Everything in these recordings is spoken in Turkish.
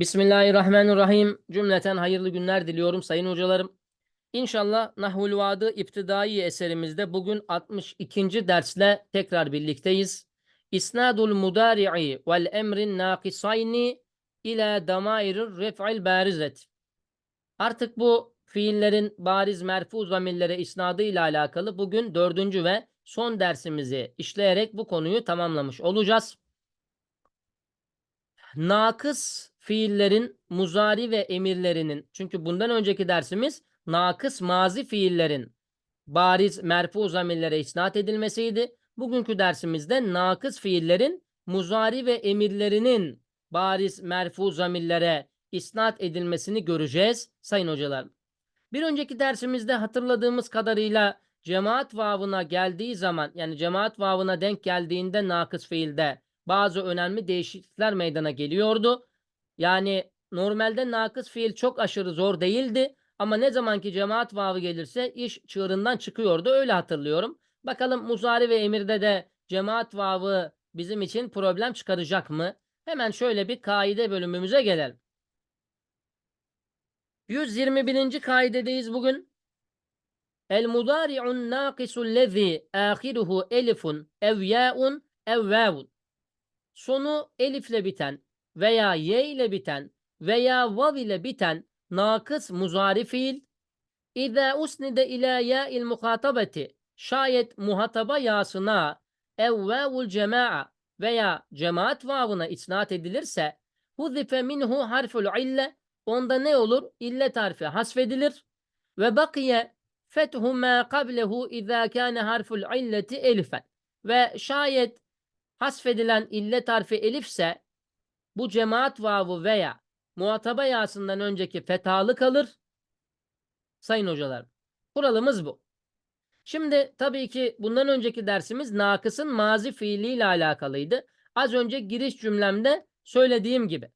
Bismillahirrahmanirrahim. Cümleten hayırlı günler diliyorum sayın hocalarım. İnşallah Nahvul Vadı İptidai eserimizde bugün 62. dersle tekrar birlikteyiz. İsnadul mudari'i vel emrin nakisayni ila damairir ref'il barizet. Artık bu fiillerin bariz merfu zamirlere isnadı ile alakalı bugün dördüncü ve son dersimizi işleyerek bu konuyu tamamlamış olacağız. Nakıs fiillerin muzari ve emirlerinin çünkü bundan önceki dersimiz nakıs mazi fiillerin bariz merfu zamirlere isnat edilmesiydi. Bugünkü dersimizde nakıs fiillerin muzari ve emirlerinin bariz merfu zamirlere isnat edilmesini göreceğiz sayın hocalar. Bir önceki dersimizde hatırladığımız kadarıyla cemaat vavına geldiği zaman yani cemaat vavına denk geldiğinde nakıs fiilde bazı önemli değişiklikler meydana geliyordu. Yani normalde nakıs fiil çok aşırı zor değildi ama ne zamanki cemaat vavı gelirse iş çığırından çıkıyordu öyle hatırlıyorum. Bakalım muzari ve emirde de cemaat vavı bizim için problem çıkaracak mı? Hemen şöyle bir kaide bölümümüze gelelim. 121. kaidedeyiz bugün. El mudari'un naqisul lezi ahiruhu elifun ev ya'un ev. Sonu elifle biten veya y ile biten veya vav ile biten nakıs muzari fiil İza usnide ila ya'il muhatabeti şayet muhataba yasına ev vavul cema'a veya cemaat vavına isnat edilirse huzife minhu harful ille onda ne olur? İllet harfi hasfedilir. Ve bakiye fethu ma qablehu iza kana harful illeti elifen. Ve şayet hasfedilen illet harfi elifse bu cemaat vavu veya muhataba yasından önceki fethalı kalır. Sayın hocalar, kuralımız bu. Şimdi tabii ki bundan önceki dersimiz nakısın mazi fiiliyle alakalıydı. Az önce giriş cümlemde söylediğim gibi.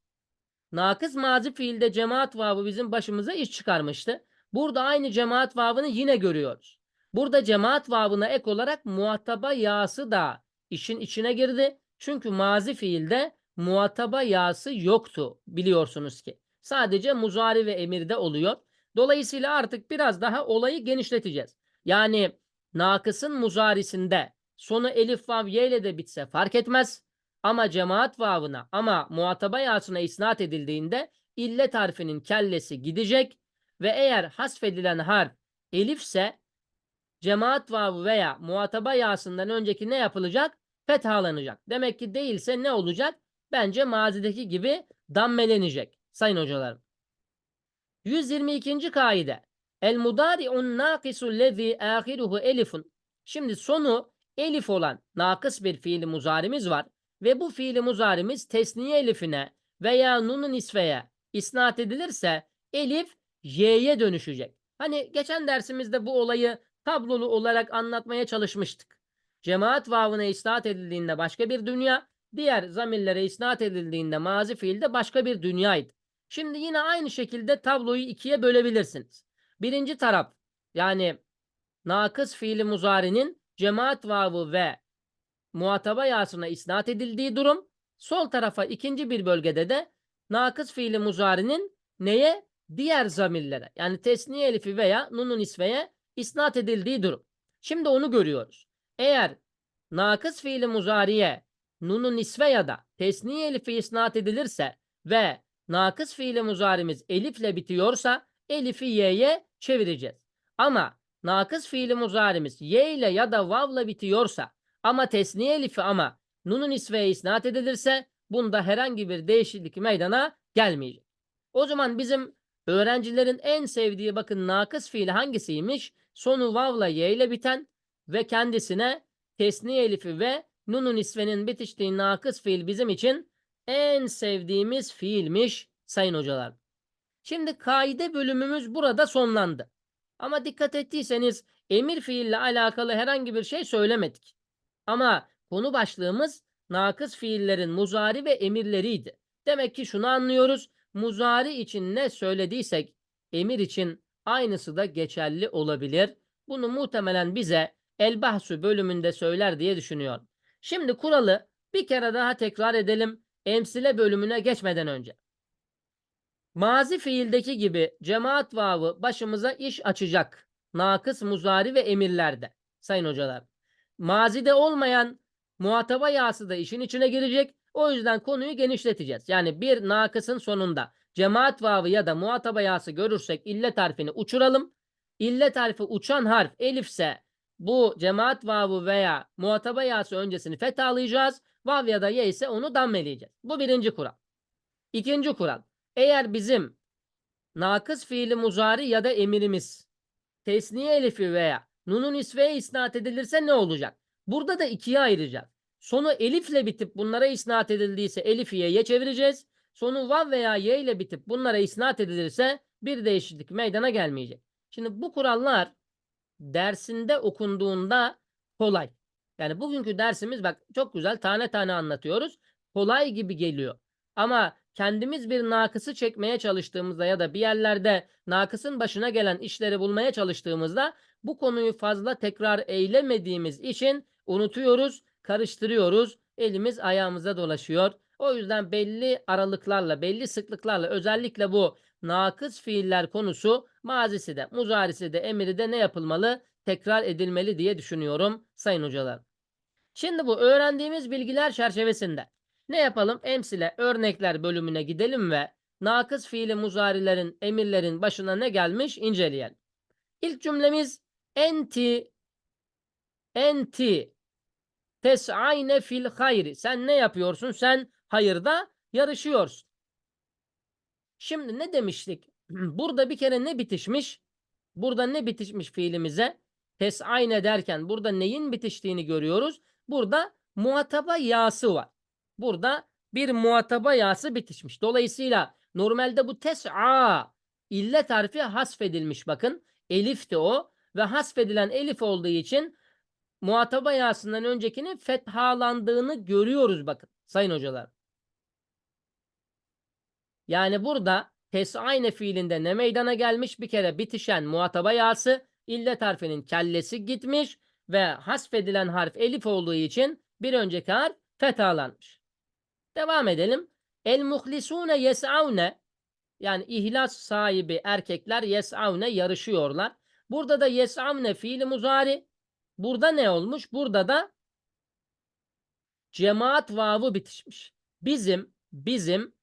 Nakıs mazi fiilde cemaat vavı bizim başımıza iş çıkarmıştı. Burada aynı cemaat vavını yine görüyoruz. Burada cemaat vavına ek olarak muhataba yası da işin içine girdi. Çünkü mazi fiilde muhataba yası yoktu biliyorsunuz ki. Sadece muzari ve emirde oluyor. Dolayısıyla artık biraz daha olayı genişleteceğiz. Yani nakısın muzarisinde sonu elif vav y ile de bitse fark etmez. Ama cemaat vavına ama muhataba yasına isnat edildiğinde illet harfinin kellesi gidecek ve eğer hasfedilen harf elifse cemaat vavı veya muhataba yasından önceki ne yapılacak? Fethalanacak. Demek ki değilse ne olacak? Bence mazideki gibi dammelenecek. Sayın hocalarım. 122. kaide. El mudari'un nakisul lezi ahiruhu elifun. Şimdi sonu elif olan nakıs bir fiili muzarimiz var ve bu fiili muzarimiz tesniye elifine veya nunun isfeye isnat edilirse elif y'ye dönüşecek. Hani geçen dersimizde bu olayı tablolu olarak anlatmaya çalışmıştık. Cemaat vavına isnat edildiğinde başka bir dünya, diğer zamirlere isnat edildiğinde mazi fiilde başka bir dünyaydı. Şimdi yine aynı şekilde tabloyu ikiye bölebilirsiniz. Birinci taraf yani nakıs fiili muzarinin cemaat vavı ve muhataba yasına isnat edildiği durum. Sol tarafa ikinci bir bölgede de nakıs fiili muzarinin neye? Diğer zamirlere yani tesniye elifi veya nunun isveye isnat edildiği durum. Şimdi onu görüyoruz. Eğer nakıs fiili muzariye nunun isve ya da tesniye elifi isnat edilirse ve nakıs fiili muzarimiz elifle bitiyorsa elifi y'ye çevireceğiz. Ama nakıs fiili muzarimiz y ile ya da vavla bitiyorsa ama tesniye elifi ama nunun isveye isnat edilirse bunda herhangi bir değişiklik meydana gelmeyecek. O zaman bizim öğrencilerin en sevdiği bakın nakıs fiili hangisiymiş? Sonu vavla y ile biten ve kendisine tesniye elifi ve nunun isvenin bitiştiği nakıs fiil bizim için en sevdiğimiz fiilmiş sayın hocalar. Şimdi kaide bölümümüz burada sonlandı. Ama dikkat ettiyseniz emir fiille alakalı herhangi bir şey söylemedik. Ama konu başlığımız nakıs fiillerin muzari ve emirleriydi. Demek ki şunu anlıyoruz. Muzari için ne söylediysek emir için aynısı da geçerli olabilir. Bunu muhtemelen bize El Bahsu bölümünde söyler diye düşünüyorum. Şimdi kuralı bir kere daha tekrar edelim emsile bölümüne geçmeden önce. Mazi fiildeki gibi cemaat vavı başımıza iş açacak. Nakıs, muzari ve emirlerde. Sayın hocalar. Mazide olmayan muhataba yası da işin içine girecek. O yüzden konuyu genişleteceğiz. Yani bir nakısın sonunda cemaat vavı ya da muhataba yası görürsek illet harfini uçuralım. İllet harfi uçan harf elifse bu cemaat vavı veya muhataba yası öncesini fethalayacağız. Vav ya da ye ise onu dammeleyeceğiz. Bu birinci kural. İkinci kural. Eğer bizim nakıs fiili muzari ya da emirimiz tesniye elifi veya nunun isveye isnat edilirse ne olacak? Burada da ikiye ayıracağız. Sonu elifle bitip bunlara isnat edildiyse elif ye'ye çevireceğiz. Sonu vav veya ye ile bitip bunlara isnat edilirse bir değişiklik meydana gelmeyecek. Şimdi bu kurallar dersinde okunduğunda kolay. Yani bugünkü dersimiz bak çok güzel tane tane anlatıyoruz. Kolay gibi geliyor. Ama kendimiz bir nakısı çekmeye çalıştığımızda ya da bir yerlerde nakısın başına gelen işleri bulmaya çalıştığımızda bu konuyu fazla tekrar eylemediğimiz için unutuyoruz, karıştırıyoruz, elimiz ayağımıza dolaşıyor. O yüzden belli aralıklarla, belli sıklıklarla özellikle bu nakıs fiiller konusu mazisi de, muzarisi de, emiri de ne yapılmalı? Tekrar edilmeli diye düşünüyorum sayın hocalar. Şimdi bu öğrendiğimiz bilgiler çerçevesinde ne yapalım? Emsile örnekler bölümüne gidelim ve nakıs fiili muzarilerin, emirlerin başına ne gelmiş inceleyelim. İlk cümlemiz enti enti tes'ayne fil hayri. Sen ne yapıyorsun? Sen hayırda yarışıyorsun. Şimdi ne demiştik? Burada bir kere ne bitişmiş? Burada ne bitişmiş fiilimize? Tes'ayne derken burada neyin bitiştiğini görüyoruz. Burada muhataba yası var. Burada bir muhataba yası bitişmiş. Dolayısıyla normalde bu tes'a illet harfi hasfedilmiş bakın. Elifti o ve hasfedilen elif olduğu için muhataba yasından öncekinin fethalandığını görüyoruz bakın sayın hocalar. Yani burada tes'ayne fiilinde ne meydana gelmiş? Bir kere bitişen muhataba yası illet harfinin kellesi gitmiş ve hasfedilen harf elif olduğu için bir önceki harf fethalanmış. Devam edelim. El muhlisune yes'avne yani ihlas sahibi erkekler yes'avne yarışıyorlar. Burada da yes'avne fiili muzari. Burada ne olmuş? Burada da cemaat vavı bitişmiş. Bizim bizim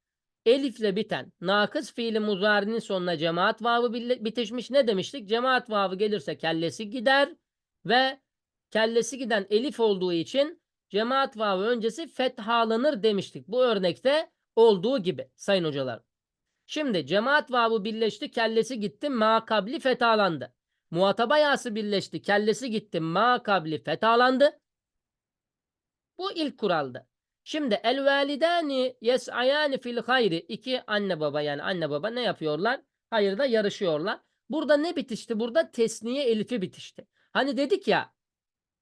elifle biten nakıs fiili muzarinin sonuna cemaat vavı bitişmiş. Ne demiştik? Cemaat vavı gelirse kellesi gider ve kellesi giden elif olduğu için cemaat vavı öncesi fethalanır demiştik. Bu örnekte olduğu gibi sayın hocalar. Şimdi cemaat vavı birleşti, kellesi gitti, ma kabli fethalandı. Muhataba yası birleşti, kellesi gitti, ma kabli fethalandı. Bu ilk kuraldı. Şimdi el validani yes'ayani fil hayri. iki anne baba yani anne baba ne yapıyorlar? Hayırda yarışıyorlar. Burada ne bitişti? Burada tesniye elifi bitişti. Hani dedik ya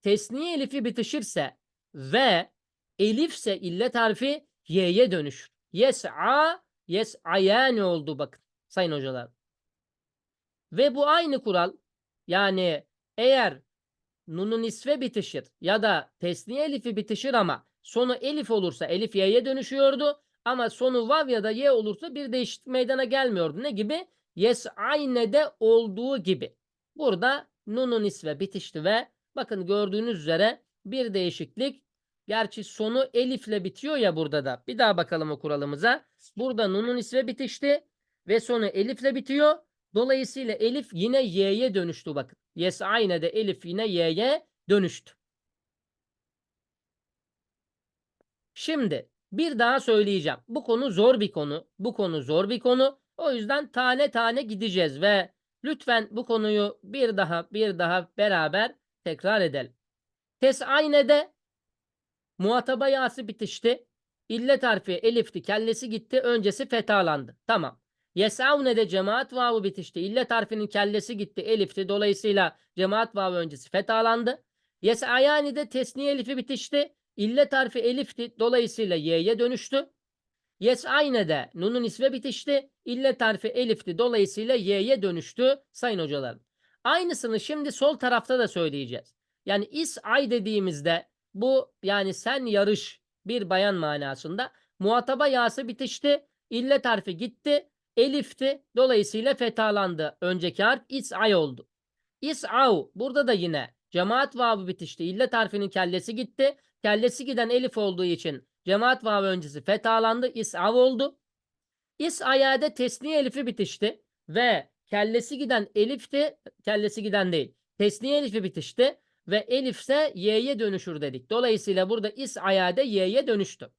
tesniye elifi bitişirse ve elifse illet harfi y'ye dönüşür. Yes'a yes'ayani oldu bakın sayın hocalar. Ve bu aynı kural yani eğer nunun isve bitişir ya da tesniye elifi bitişir ama sonu elif olursa elif y'ye dönüşüyordu ama sonu vav ya da y olursa bir değişiklik meydana gelmiyordu. Ne gibi? Yes de olduğu gibi. Burada nunun isve bitişti ve bakın gördüğünüz üzere bir değişiklik. Gerçi sonu elifle bitiyor ya burada da. Bir daha bakalım o kuralımıza. Burada nunun isve bitişti ve sonu elifle bitiyor. Dolayısıyla elif yine y'ye dönüştü bakın. Yes de elif yine y'ye dönüştü. Şimdi bir daha söyleyeceğim. Bu konu zor bir konu. Bu konu zor bir konu. O yüzden tane tane gideceğiz ve lütfen bu konuyu bir daha bir daha beraber tekrar edelim. Tes'ayne'de muhataba yası bitişti. İllet harfi elifti, kellesi gitti, öncesi fetalandı. Tamam. Yesavne'de cemaat vavı bitişti. İllet harfinin kellesi gitti, elifti. Dolayısıyla cemaat vavı öncesi fetalandı. Yes'ayani'de tesniye elifi bitişti. İllet harfi elifti. Dolayısıyla y'ye dönüştü. Yes aynı de nunun isve bitişti. İllet harfi elifti. Dolayısıyla y'ye dönüştü sayın hocalarım. Aynısını şimdi sol tarafta da söyleyeceğiz. Yani is ay dediğimizde bu yani sen yarış bir bayan manasında muhataba yası bitişti. İllet harfi gitti. elifti. Dolayısıyla fethalandı. Önceki harf is'ay oldu. İs'av. Burada da yine cemaat vavı bitişti. İllet harfinin kellesi gitti. Kellesi giden elif olduğu için cemaat vavı öncesi fethalandı. İs'av oldu. İs'ayade tesniye elifi bitişti. Ve kellesi giden elifti. Kellesi giden değil. Tesniye elifi bitişti. Ve elif y'ye dönüşür dedik. Dolayısıyla burada is'ayade y'ye dönüştü.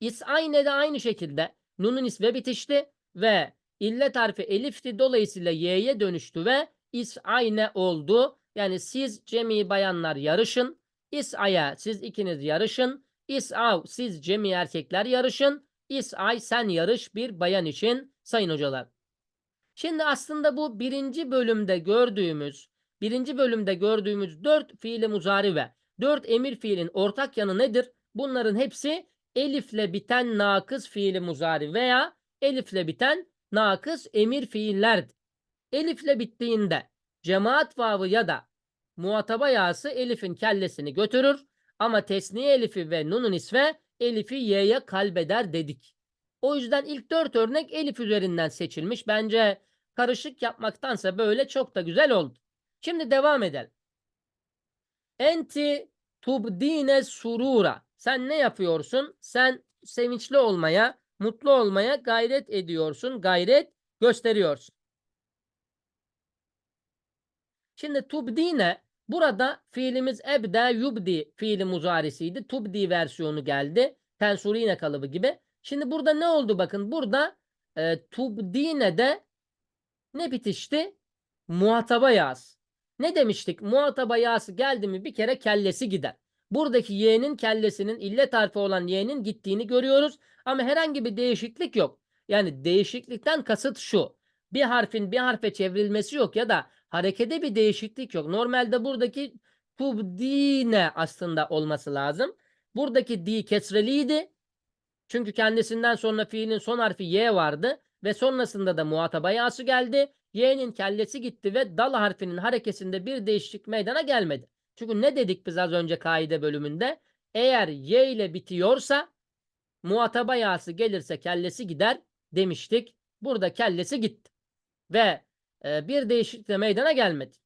İs'ayne de aynı şekilde nunun isve bitişti ve illet harfi elifti. Dolayısıyla y'ye dönüştü ve is'ayne oldu. Yani siz cemi bayanlar yarışın. İs'aya siz ikiniz yarışın. İs'av siz cemi erkekler yarışın. İs'ay sen yarış bir bayan için sayın hocalar. Şimdi aslında bu birinci bölümde gördüğümüz birinci bölümde gördüğümüz dört fiili muzari ve dört emir fiilin ortak yanı nedir? Bunların hepsi elifle biten nakıs fiili muzari veya elifle biten nakıs emir fiillerdir. Elifle bittiğinde cemaat vavı ya da muhataba yağısı elifin kellesini götürür ama tesniye elifi ve nunun isve elifi y'ye kalbeder dedik. O yüzden ilk dört örnek elif üzerinden seçilmiş. Bence karışık yapmaktansa böyle çok da güzel oldu. Şimdi devam edelim. Enti tubdine surura. Sen ne yapıyorsun? Sen sevinçli olmaya, mutlu olmaya gayret ediyorsun, gayret gösteriyorsun. Şimdi tubdine burada fiilimiz ebde yubdi fiili muzarisiydi. Tubdi versiyonu geldi. Tensurine kalıbı gibi. Şimdi burada ne oldu bakın. Burada e, tubdine de ne bitişti? Muhataba yaz. Ne demiştik? Muhataba yası geldi mi bir kere kellesi gider. Buradaki y'nin kellesinin illet harfi olan y'nin gittiğini görüyoruz. Ama herhangi bir değişiklik yok. Yani değişiklikten kasıt şu. Bir harfin bir harfe çevrilmesi yok ya da harekede bir değişiklik yok. Normalde buradaki tubdine aslında olması lazım. Buradaki di kesreliydi. Çünkü kendisinden sonra fiilin son harfi y vardı ve sonrasında da muhataba yası geldi. Y'nin kellesi gitti ve dal harfinin harekesinde bir değişiklik meydana gelmedi. Çünkü ne dedik biz az önce kaide bölümünde? Eğer y ile bitiyorsa muhataba yası gelirse kellesi gider demiştik. Burada kellesi gitti. Ve e, bir değişiklik de meydana gelmedi.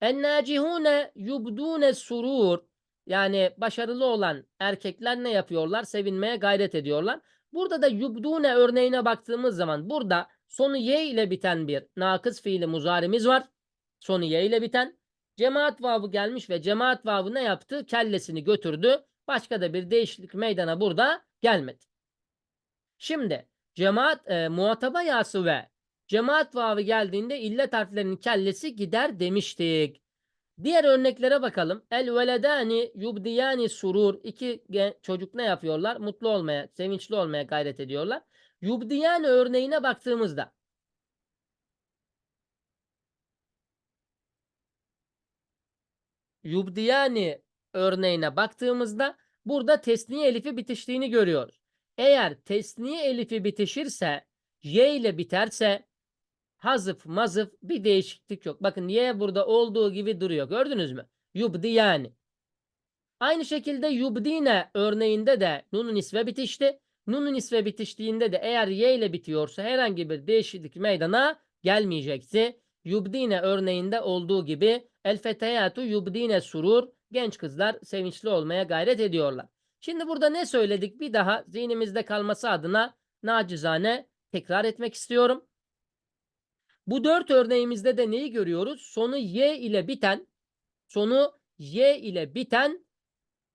Ennacihune yubdune surur yani başarılı olan erkekler ne yapıyorlar? Sevinmeye gayret ediyorlar. Burada da yubdune örneğine baktığımız zaman burada sonu y ile biten bir nakıs fiili muzarimiz var. Sonu y ile biten. Cemaat vavı gelmiş ve cemaat vavı ne yaptı? Kellesini götürdü. Başka da bir değişiklik meydana burada gelmedi. Şimdi cemaat e, muhataba yası ve cemaat vavı geldiğinde illet harflerinin kellesi gider demiştik. Diğer örneklere bakalım. El veledani yubdiyani surur. İki çocuk ne yapıyorlar? Mutlu olmaya, sevinçli olmaya gayret ediyorlar. Yubdiyani örneğine baktığımızda yubdiyani örneğine baktığımızda burada tesniye elifi bitiştiğini görüyoruz. Eğer tesniye elifi bitişirse y ile biterse hazıf mazıf bir değişiklik yok. Bakın y burada olduğu gibi duruyor. Gördünüz mü? Yubdiyani. Aynı şekilde yubdine örneğinde de nunun isve bitişti. Nunun isve bitiştiğinde de eğer y ile bitiyorsa herhangi bir değişiklik meydana gelmeyecekti. Yubdine örneğinde olduğu gibi el feteyatu yubdine surur. Genç kızlar sevinçli olmaya gayret ediyorlar. Şimdi burada ne söyledik? Bir daha zihnimizde kalması adına nacizane tekrar etmek istiyorum. Bu dört örneğimizde de neyi görüyoruz? Sonu y ile biten, sonu y ile biten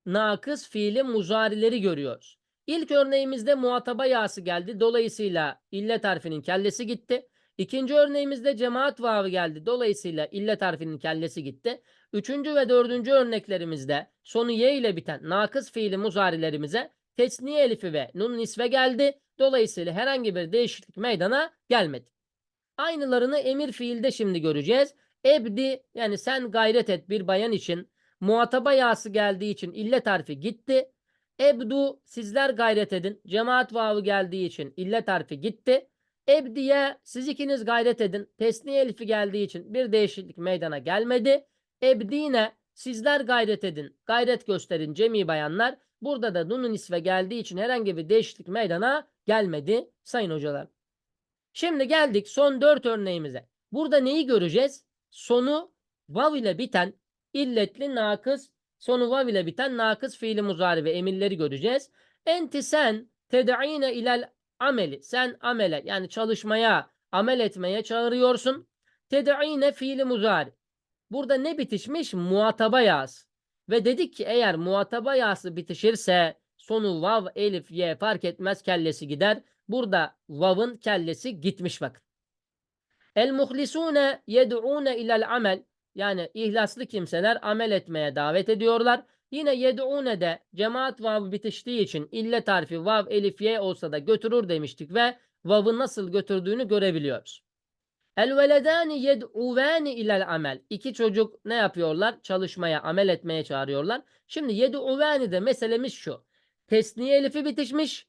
nakıs fiili muzarileri görüyoruz. İlk örneğimizde muhataba yası geldi. Dolayısıyla illet harfinin kellesi gitti. İkinci örneğimizde cemaat vavı geldi. Dolayısıyla illet harfinin kellesi gitti. Üçüncü ve dördüncü örneklerimizde sonu y ile biten nakıs fiili muzarilerimize tesniye elifi ve nun nisve geldi. Dolayısıyla herhangi bir değişiklik meydana gelmedi. Aynılarını emir fiilde şimdi göreceğiz. Ebdi yani sen gayret et bir bayan için muhataba yası geldiği için illet harfi gitti. Ebdu sizler gayret edin. Cemaat vavı geldiği için illet harfi gitti. Ebdiye siz ikiniz gayret edin. Tesniye elifi geldiği için bir değişiklik meydana gelmedi. Ebdine sizler gayret edin. Gayret gösterin cemi bayanlar. Burada da nunun isve geldiği için herhangi bir değişiklik meydana gelmedi sayın hocalar. Şimdi geldik son dört örneğimize. Burada neyi göreceğiz? Sonu vav ile biten illetli nakıs, sonu vav ile biten nakıs fiili muzari ve emirleri göreceğiz. Enti sen ted'ine ilel ameli. Sen amele yani çalışmaya, amel etmeye çağırıyorsun. Ted'ine fiili muzari. Burada ne bitişmiş? Muhataba yağısı. Ve dedik ki eğer muhataba yağısı bitişirse sonu vav, elif, ye fark etmez kellesi gider. Burada vav'ın kellesi gitmiş bakın. El muhlisune yed'une ilel amel yani ihlaslı kimseler amel etmeye davet ediyorlar. Yine yed'une de cemaat vav'ı bitiştiği için ille tarifi vav, elif, ye olsa da götürür demiştik ve vav'ı nasıl götürdüğünü görebiliyoruz. El veledani yed'uvani ilel amel. İki çocuk ne yapıyorlar? Çalışmaya, amel etmeye çağırıyorlar. Şimdi yed'uvani de meselemiz şu. Tesniye elifi bitişmiş.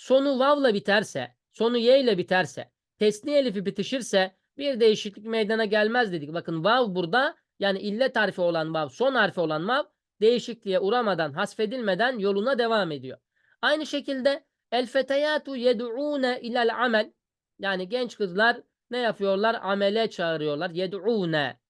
Sonu vavla biterse, sonu ye ile biterse, tesniye elifi bitişirse bir değişiklik meydana gelmez dedik. Bakın vav burada yani illet harfi olan vav, son harfi olan vav değişikliğe uğramadan, hasfedilmeden yoluna devam ediyor. Aynı şekilde el feteyatu yed'une ilel amel yani genç kızlar ne yapıyorlar? Amele çağırıyorlar. Yed'une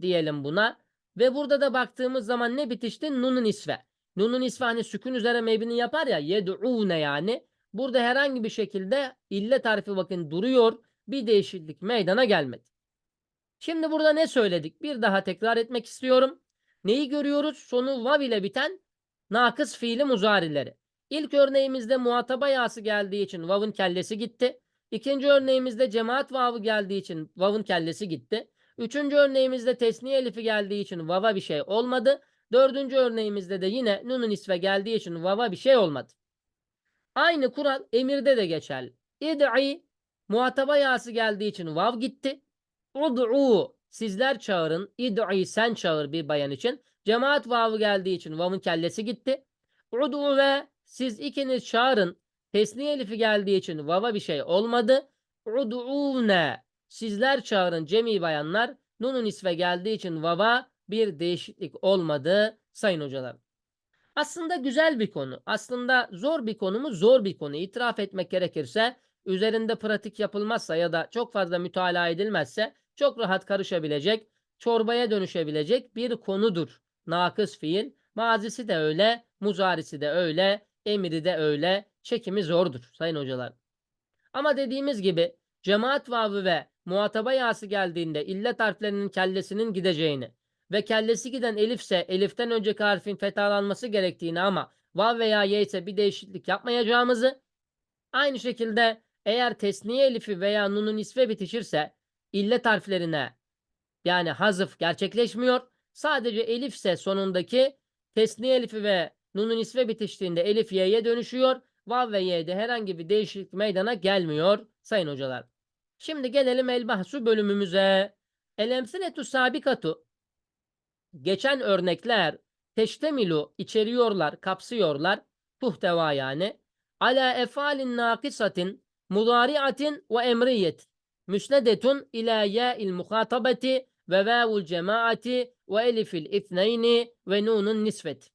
diyelim buna. Ve burada da baktığımız zaman ne bitişti? Nunun isve. Nunun isve hani sükun üzere mebni yapar ya. Yed'une yani. Burada herhangi bir şekilde ille tarifi bakın duruyor. Bir değişiklik meydana gelmedi. Şimdi burada ne söyledik? Bir daha tekrar etmek istiyorum. Neyi görüyoruz? Sonu vav ile biten nakıs fiili muzarileri. İlk örneğimizde muhataba yası geldiği için vav'ın kellesi gitti. İkinci örneğimizde cemaat vavı geldiği için vav'ın kellesi gitti. Üçüncü örneğimizde tesniye elifi geldiği için vava bir şey olmadı. Dördüncü örneğimizde de yine nunun isve geldiği için vava bir şey olmadı. Aynı kural emirde de geçerli. İd'i muhataba yası geldiği için vav gitti. Ud'u sizler çağırın. İd'i sen çağır bir bayan için. Cemaat vavı geldiği için vav'ın kellesi gitti. Ud'u ve siz ikiniz çağırın. Tesniye elifi geldiği için vava bir şey olmadı. Ud'une sizler çağırın cemi bayanlar. Nunun isve geldiği için vava bir değişiklik olmadı sayın hocalar. Aslında güzel bir konu. Aslında zor bir konu mu? Zor bir konu. İtiraf etmek gerekirse üzerinde pratik yapılmazsa ya da çok fazla mütalaa edilmezse çok rahat karışabilecek, çorbaya dönüşebilecek bir konudur. Nakıs fiil. Mazisi de öyle, muzarisi de öyle, emiri de öyle. Çekimi zordur sayın hocalar. Ama dediğimiz gibi cemaat vavı ve muhataba yası geldiğinde illet harflerinin kellesinin gideceğini ve kellesi giden elifse eliften önceki harfin fethalanması gerektiğini ama vav veya ye ise bir değişiklik yapmayacağımızı aynı şekilde eğer tesniye elifi veya nunun isve bitişirse illet harflerine yani hazıf gerçekleşmiyor. Sadece elifse sonundaki tesniye elifi ve nunun isve bitiştiğinde elif y'ye dönüşüyor. Vav ve y'de herhangi bir değişiklik meydana gelmiyor sayın hocalar. Şimdi gelelim el bahsu bölümümüze. El emsiletu sabikatu geçen örnekler teştemilu içeriyorlar, kapsıyorlar. Tuhteva yani. Ala efalin nakisatin mudariatin ve emriyet. Müsnedetun ila ya'il muhatabeti ve vavul cemaati ve elifil ithneyni ve nunun nisvet.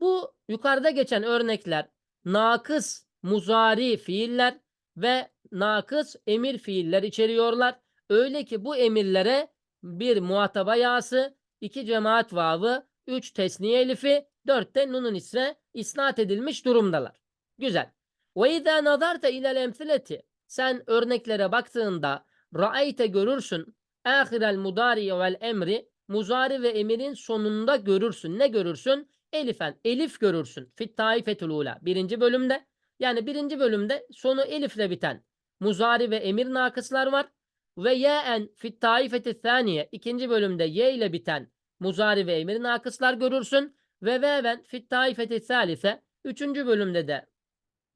Bu yukarıda geçen örnekler nakıs muzari fiiller ve nakıs emir fiiller içeriyorlar. Öyle ki bu emirlere bir muhataba yası, iki cemaat vavı, üç tesniye elifi, dört de nunun isre isnat edilmiş durumdalar. Güzel. Ve izâ nazarte ilel emsileti sen örneklere baktığında ra'ayte görürsün ahirel mudari vel emri muzari ve emirin sonunda görürsün. Ne görürsün? Elifen. Elif görürsün. Fit taifetul ula. Birinci bölümde. Yani birinci bölümde sonu elifle biten muzari ve emir nakıslar var. Ve ye'en fit taifeti thaniye. ikinci bölümde ye ile biten muzari ve emir nakıslar görürsün. Ve veven fit taifeti thalife. Üçüncü bölümde de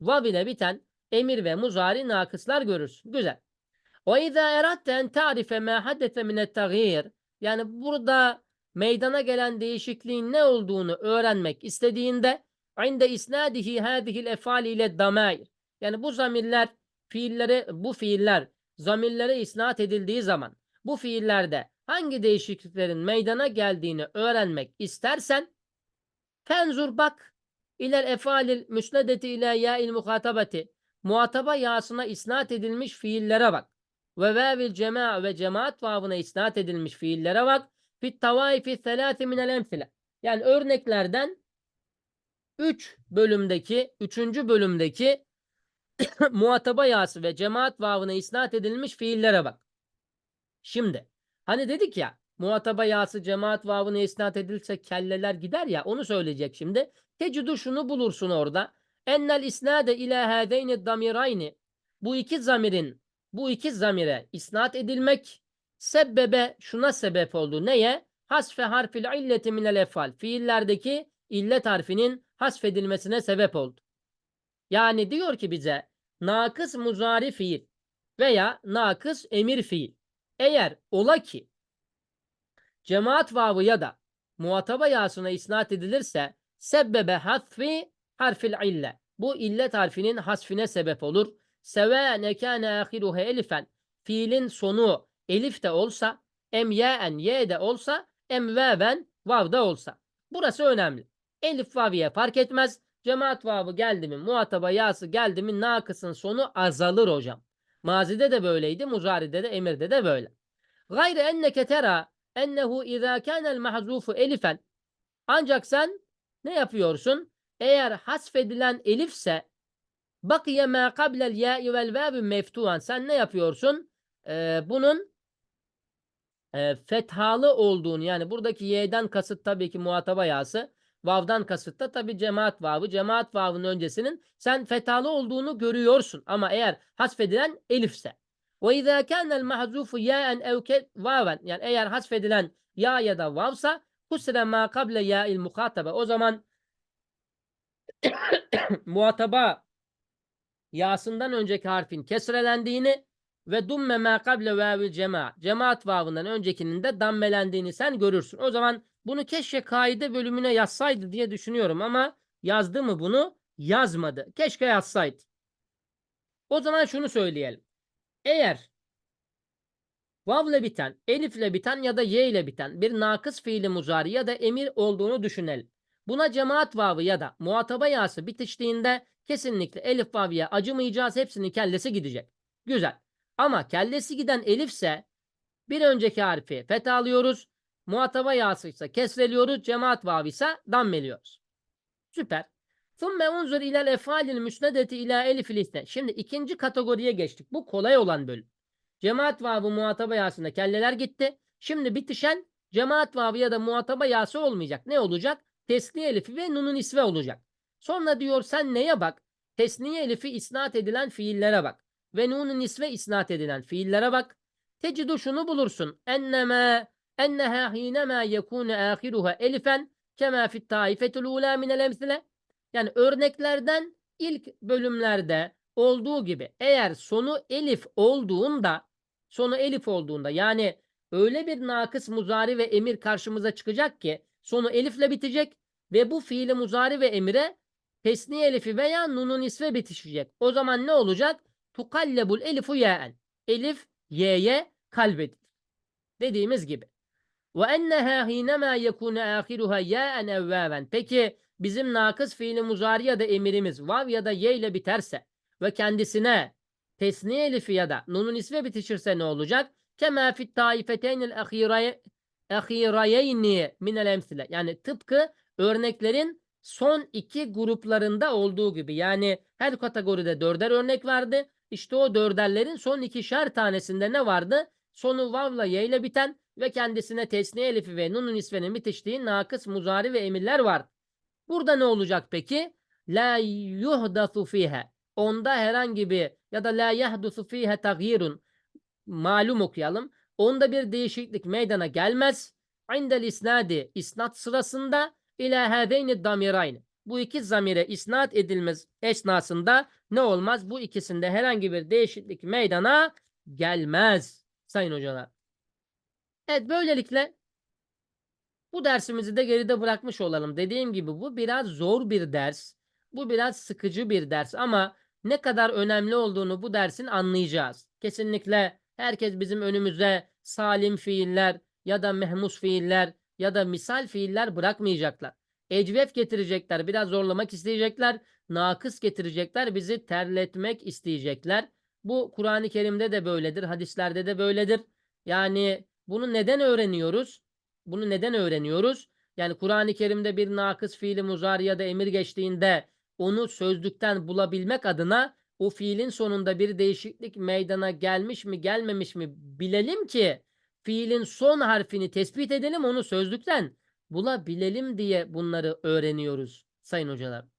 vav ile biten emir ve muzari nakıslar görürsün. Güzel. Ve izâ eratte ta'rife mâ haddete minet. Yani burada meydana gelen değişikliğin ne olduğunu öğrenmek istediğinde inde isnadihi hadihil efali ile damair. Yani bu zamirler fiillere bu fiiller zamirlere isnat edildiği zaman bu fiillerde hangi değişikliklerin meydana geldiğini öğrenmek istersen fenzur bak ilel efalil müsnedeti ile ya'il muhatabati muhataba yasına isnat edilmiş fiillere bak. Ve vevil cema ve cemaat vavına isnat edilmiş fiillere bak. Fit tavaifi selâti minel emsile. Yani örneklerden 3 bölümdeki, 3. bölümdeki muhataba yası ve cemaat vavına isnat edilmiş fiillere bak. Şimdi hani dedik ya muhataba yası cemaat vavına isnat edilse kelleler gider ya onu söyleyecek şimdi. Tecidu şunu bulursun orada. Ennel isnade ila hâzeyni damirayni. Bu iki zamirin bu iki zamire isnat edilmek sebbebe şuna sebep oldu. Neye? Hasfe harfil illeti minel efal. Fiillerdeki illet harfinin hasfedilmesine sebep oldu. Yani diyor ki bize nakıs muzari fiil veya nakıs emir fiil. Eğer ola ki cemaat vavı ya da muhataba yasına isnat edilirse sebbebe hasfi harfil ille. Bu illet harfinin hasfine sebep olur. Seve nekâne ahiruhe elifen. Fiilin sonu elif de olsa, em ye'en ye de olsa, em veven vav da olsa. Burası önemli. Elif vaviye fark etmez. Cemaat vavı geldi mi, muhataba yası geldi mi nakısın sonu azalır hocam. Mazide de böyleydi, muzaride de, emirde de böyle. Gayre enneke tera ennehu izâ kânel mahzufu elifen. Ancak sen ne yapıyorsun? Eğer hasfedilen elifse bakiye mâ kablel yâ'i vel vâbü meftuhan. Sen ne yapıyorsun? Ee, bunun e, fethalı olduğunu yani buradaki y'den kasıt tabii ki muhataba yası. Vav'dan kasıt da tabii cemaat vavı. Cemaat vavının öncesinin sen fethalı olduğunu görüyorsun. Ama eğer hasfedilen elifse. Ve izâ kânel mahzufu yâen evke vaven. Yani eğer hasfedilen ya ya da vavsa kusre mâ kable yâ'il muhatabe. O zaman muhataba yasından önceki harfin kesrelendiğini ve dumme mâ kable vâvil cemaat. Cemaat vavından öncekinin de dammelendiğini sen görürsün. O zaman bunu keşke kaide bölümüne yazsaydı diye düşünüyorum ama yazdı mı bunu? Yazmadı. Keşke yazsaydı. O zaman şunu söyleyelim. Eğer vavle biten, elifle biten ya da ye ile biten bir nakıs fiili muzari ya da emir olduğunu düşünelim. Buna cemaat vavı ya da muhataba yası bitiştiğinde kesinlikle elif vaviye acımayacağız. Hepsinin kellesi gidecek. Güzel. Ama kellesi giden elifse bir önceki harfi fethalıyoruz. Muhataba yasıysa kesreliyoruz. Cemaat vavi ise dammeliyoruz. Süper. Thumme unzur ilel efalil müsnedeti ila elifil isne. Şimdi ikinci kategoriye geçtik. Bu kolay olan bölüm. Cemaat vavı muhataba yasında kelleler gitti. Şimdi bitişen cemaat vavı ya da muhataba yası olmayacak. Ne olacak? Tesniye elifi ve nunun isve olacak. Sonra diyor sen neye bak? Tesniye elifi isnat edilen fiillere bak. Ve nunun isve isnat edilen fiillere bak. Tecidu şunu bulursun. Enneme enneha hinema yekune ahiruha elifen kema fit taifetul ula minel emsile. Yani örneklerden ilk bölümlerde olduğu gibi eğer sonu elif olduğunda sonu elif olduğunda yani öyle bir nakıs muzari ve emir karşımıza çıkacak ki sonu elifle bitecek ve bu fiili muzari ve emire tesniye elifi veya nunun isve bitişecek. O zaman ne olacak? Tukallebul elifu ya'en. Elif y'ye kalbedilir. Dediğimiz gibi. Ve enneha hinema yekune ahiruha ya'en evvaven. Peki bizim nakıs fiili muzari ya da emirimiz vav ya da ye ile biterse ve kendisine tesniye elifi ya da nunun isve bitişirse ne olacak? Kema fit taifeteynil ahirayeyni minel emsile. Yani tıpkı örneklerin son iki gruplarında olduğu gibi. Yani her kategoride dörder örnek vardı. İşte o dörderlerin son ikişer tanesinde ne vardı? Sonu vavla ye ile biten ve kendisine tesniye elifi ve nunun isvenin bitiştiği nakıs muzari ve emirler var. Burada ne olacak peki? La yuhdathu fihe. Onda herhangi bir ya da la yahdusu fihe tagyirun. Malum okuyalım. Onda bir değişiklik meydana gelmez. İndel isnadi isnat sırasında ila hâzeyni damirayni. Bu iki zamire isnat edilmez esnasında ne olmaz? Bu ikisinde herhangi bir değişiklik meydana gelmez. Sayın hocalar. Evet böylelikle bu dersimizi de geride bırakmış olalım. Dediğim gibi bu biraz zor bir ders. Bu biraz sıkıcı bir ders ama ne kadar önemli olduğunu bu dersin anlayacağız. Kesinlikle herkes bizim önümüze salim fiiller ya da mehmus fiiller ya da misal fiiller bırakmayacaklar. Ecvef getirecekler, biraz zorlamak isteyecekler nakıs getirecekler. Bizi terletmek isteyecekler. Bu Kur'an-ı Kerim'de de böyledir. Hadislerde de böyledir. Yani bunu neden öğreniyoruz? Bunu neden öğreniyoruz? Yani Kur'an-ı Kerim'de bir nakıs fiili muzari ya da emir geçtiğinde onu sözlükten bulabilmek adına o fiilin sonunda bir değişiklik meydana gelmiş mi gelmemiş mi bilelim ki fiilin son harfini tespit edelim onu sözlükten bulabilelim diye bunları öğreniyoruz sayın hocalar.